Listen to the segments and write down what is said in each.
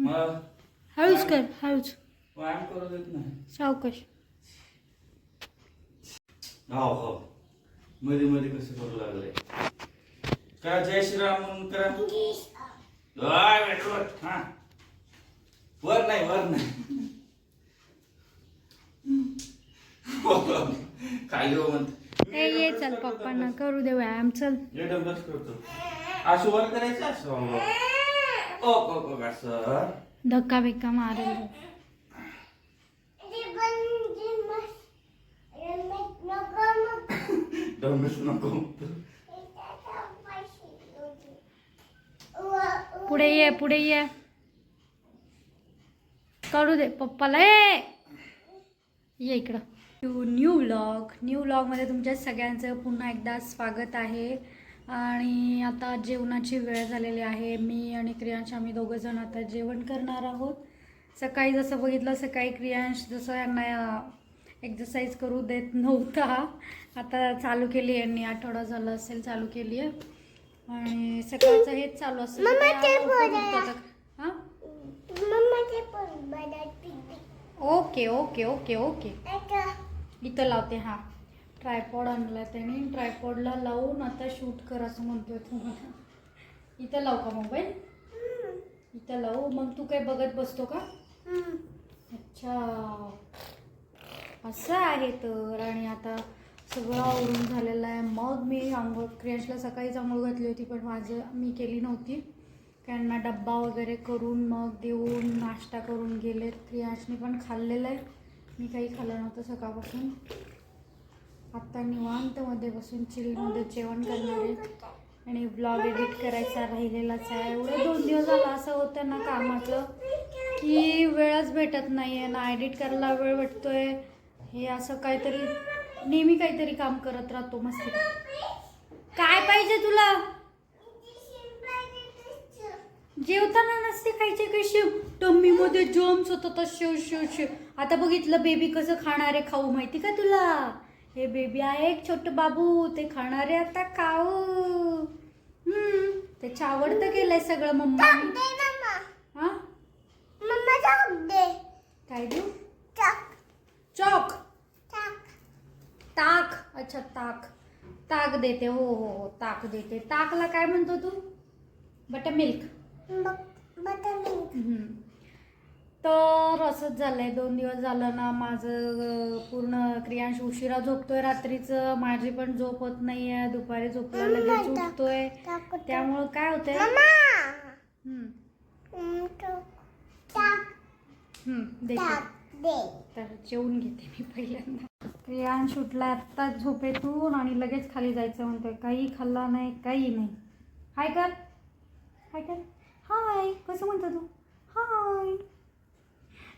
मग? हळूच कर हळूच व्यायाम करू देत नाही. सावकाश. हो हो मध्ये मध्ये कसं करू लागले? करा जय श्रीराम म्हणून करा. हा. वर नाही वर नाही. म्हणते? ए ये चल पप्पांना करू दे व्यायाम चल. करतो. असं वर करायचं असं ओ ओ ओ असं. धक्का बिक्का मारेल नको पुढे ये पुढे ये. करू दे पप्पाला. ये इकडं. न्यू व्लॉग न्यू व्लॉगमध्ये तुमच्या सगळ्यांचं पुन्हा एकदा स्वागत आहे. आणि आता जेवणाची वेळ झालेली आहे. मी आणि क्रियांश आम्ही दोघं जण आता जेवण करणार आहोत. सकाळी जसं बघितलं सकाळी क्रियांश जसं यांना एक्सरसाइज करू देत नव्हता. आता चालू केली यांनी आठवडा झाला असेल चालू केली आहे. आणि सकाळचं हेच चालू. हां? Okay okay okay okay. इथं लावते हा. ट्रायपॉड आणला त्याने. ट्रायपॉडला लावून आता शूट कर असं म्हणतोय तू मला इथं लाव का मोबाईल? इथं लावू. मग तू काय बघत बसतो का? अच्छा. असं आहे तर. आणि आता सगळं आवरून झालेलं आहे. मग मी आंघोळ क्रियांशला सकाळीच आंघोळ घातली होती पण माझं मी केली नव्हती. त्यांना डब्बा वगैरे करून मग देऊन नाश्ता करून गेलेत. क्रियांशने पण खाल्लेलं आहे. मी काही खाल्लं नव्हतं सकाळपासून. आत्ता निवांतमध्ये बसून चिलमध्ये जेवण करणार आहे. आणि ब्लॉग एडिट करायचा राहिलेलाच आहे. एवढं दोन दिवस झालं असं होतं ना कामाचं की वेळच भेटत नाही आहे ना. एडिट करायला वेळ भेटतोय. हे असं काहीतरी नेहमी काहीतरी काम करत राहतो मस्ती. काय पाहिजे तुला? जेवताना नसते खायचे काही शिव टम्मीमध्ये जम्स होतात शेव शेव शेव आता बघितलं बेबी कसं खाणार आहे खाऊ माहिती का तुला? हे बेबी आहे एक छोटं बाबू ते खाणार आता खाऊ हम्म त्याच्या आवडतं केलंय सगळं मम्मा. हा? काय देऊ? चॉक ताक. अच्छा ताक. ताक देते हो हो हो ताक देते. ताकला काय म्हणतो तू? बटर मिल्क हम्म. तर असंच झालंय. दोन दिवस झालं ना माझं पूर्ण क्रियांश उशिरा झोपतोय. रात्रीचं माझी पण झोप होत नाहीये. दुपारी झोपला लगेच उठतोय. त्यामुळं काय होतंय. तर जेवून घेते मी पहिल्यांदा. क्रियांश उठला आत्ताच झोपेतून आणि लगेच खाली जायचं म्हणतोय. काही खाल्ला नाही काही नाही. हाय कर. हाय कर. हाय. कसं म्हणतो तू? हाय.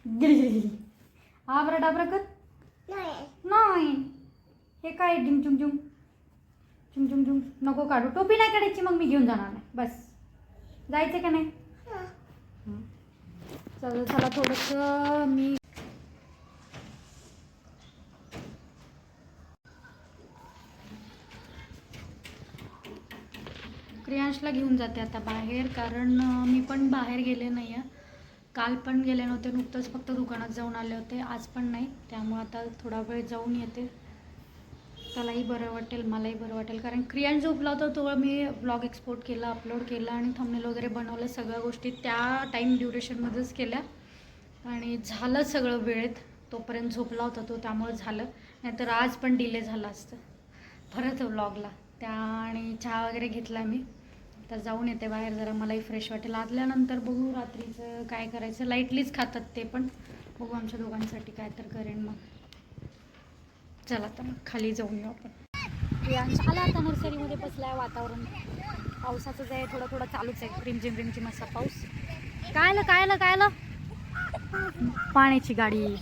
आबरा डाबरा कर. नाही. हे काय झुम झुम झुम झुम झुम झुम नको काढू. टोपी नाही काढायची मग मी घेऊन जाणार नाही. बस. जायचं का नाही? चला चला थोडंसं मी क्रियांशला घेऊन जाते आता बाहेर कारण मी पण बाहेर गेले नाही आहे काल पण गेले नव्हते नुकतंच फक्त दुकानात जाऊन आले होते. आज पण नाही त्यामुळं आता थोडा वेळ जाऊन येते. त्यालाही बरं वाटेल मलाही बरं वाटेल. कारण क्रियान झोपला होता तो मी ब्लॉग एक्सपोर्ट केला अपलोड केला आणि थंबनेल वगैरे बनवलं सगळ्या गोष्टी त्या टाईम ड्युरेशनमध्येच केल्या. आणि झालं सगळं वेळेत. तोपर्यंत झोपला होता तो त्यामुळं झालं. नाहीतर आज पण डिले झाला असतं. परत व्लॉगला त्या आणि चहा वगैरे घेतला मी. तर जाऊन येते बाहेर जरा मलाही फ्रेश वाटेल. आदल्यानंतर बघू रात्रीचं काय करायचं. लाईटलीच खातात ते पण. बघू आमच्या दोघांसाठी काय तर करेन मग. चला तर मग खाली जाऊन येऊ आपण आला आता नर्सरीमध्ये बसलाय वातावरण. पावसाचंच आहे थोडं थोडं चालूच आहे. रिमझिम रिमझिम असा पाऊस. काय आलं कायलं काय पाण्याची गाडी.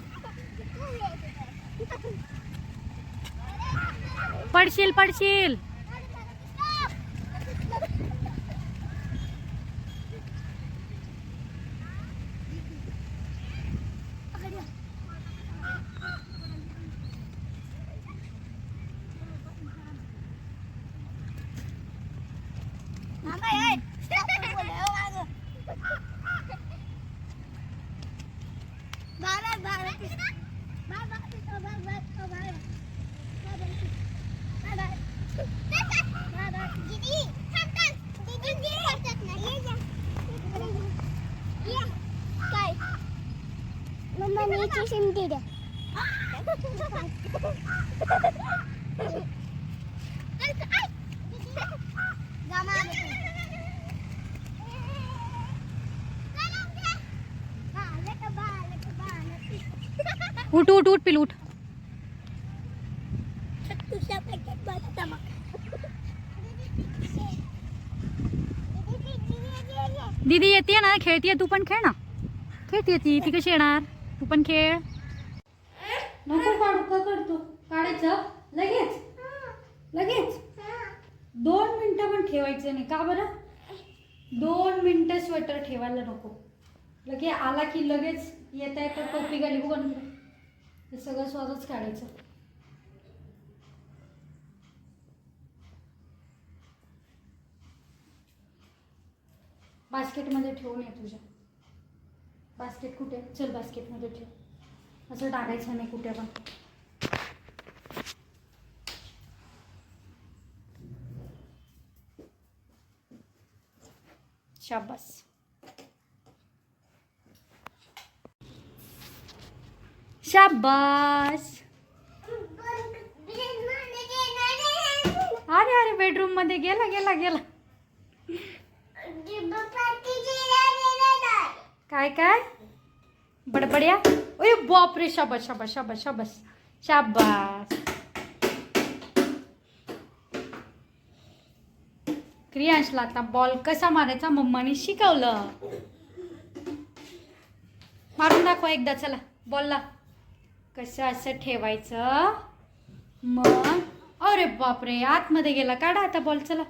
पडशील पडशील. मम्मा नीचे शिंदी दे उठ उठ उठ पिलूट उठ. दीदी येते ना खेळतीये तू पण खेळ ना. खेळतीये ती ती कशी येणार? तू पण खेळ. नको काढू का करतो काढायचं? लगेच? लगेच? दोन मिनिटं पण ठेवायचं नाही. का बरं? दोन मिनिटं स्वेटर ठेवायला नको. लगे आला की लगेच येता येता टोपी घाली बघ हे सगळं स्वतःच काढायचं. बास्केटमध्ये ठेवून ये तुझ्या. बास्केट कुठे? चल बास्केटमध्ये ठेव. असं टाकायचं नाही कुठे पण. शाबास. शाबास. अरे अरे बेडरूम मध्ये गेला गेला गेला. काय काय? बडबड्या? अरे बाप रे शाबास शाबास शाबास शाबास. शाबास. क्रियांशला आता बॉल कसा मारायचा? मम्माने शिकवलं. मारून दाखवा एकदा चला बॉलला कसं असं ठेवायचं? मग. अरे बापरे आतमध्ये गेला. काढा आता बॉल चला.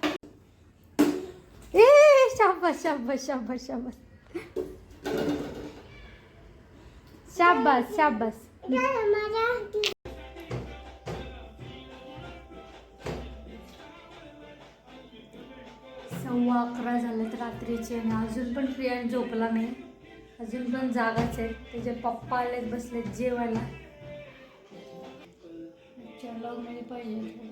ए शाबास शाबास शाबास शाबास. शाबास शाबास. सव्वा अकरा झालेत रात्रीचे आणि अजून पण प्रियान झोपला नाही. अजून पण जागाच आहेत. त्याचे पप्पा आलेत बसलेत जेवायला. मध्ये पाहिजे.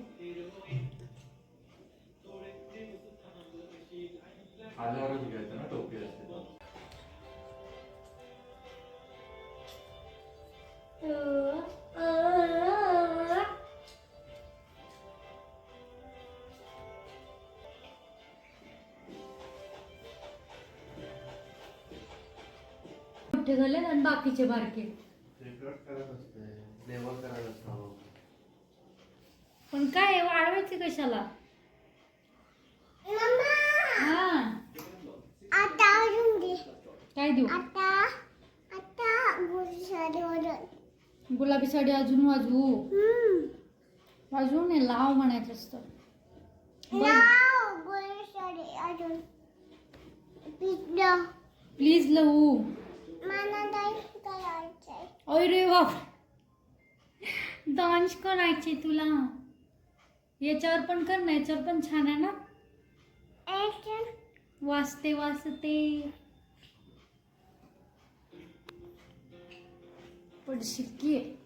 मोठे झाले आणि बाकीचे बारके. पण काय वाढवायचे कशाला? हा. आता अजून दे. काय देऊ? आता गुलाबी साडी अजून वाजवू? हम्म. वाजवू नाही लाव म्हणायचं असतं. अजून. पिझ्झा प्लीज लवू. मला डान्स करायचंय अरे बाप डान्स करायचे तुला. याच्यावर पण कर ना याच्यावर पण छान आहे ना? वाचते वाचते पण शिक्की आहे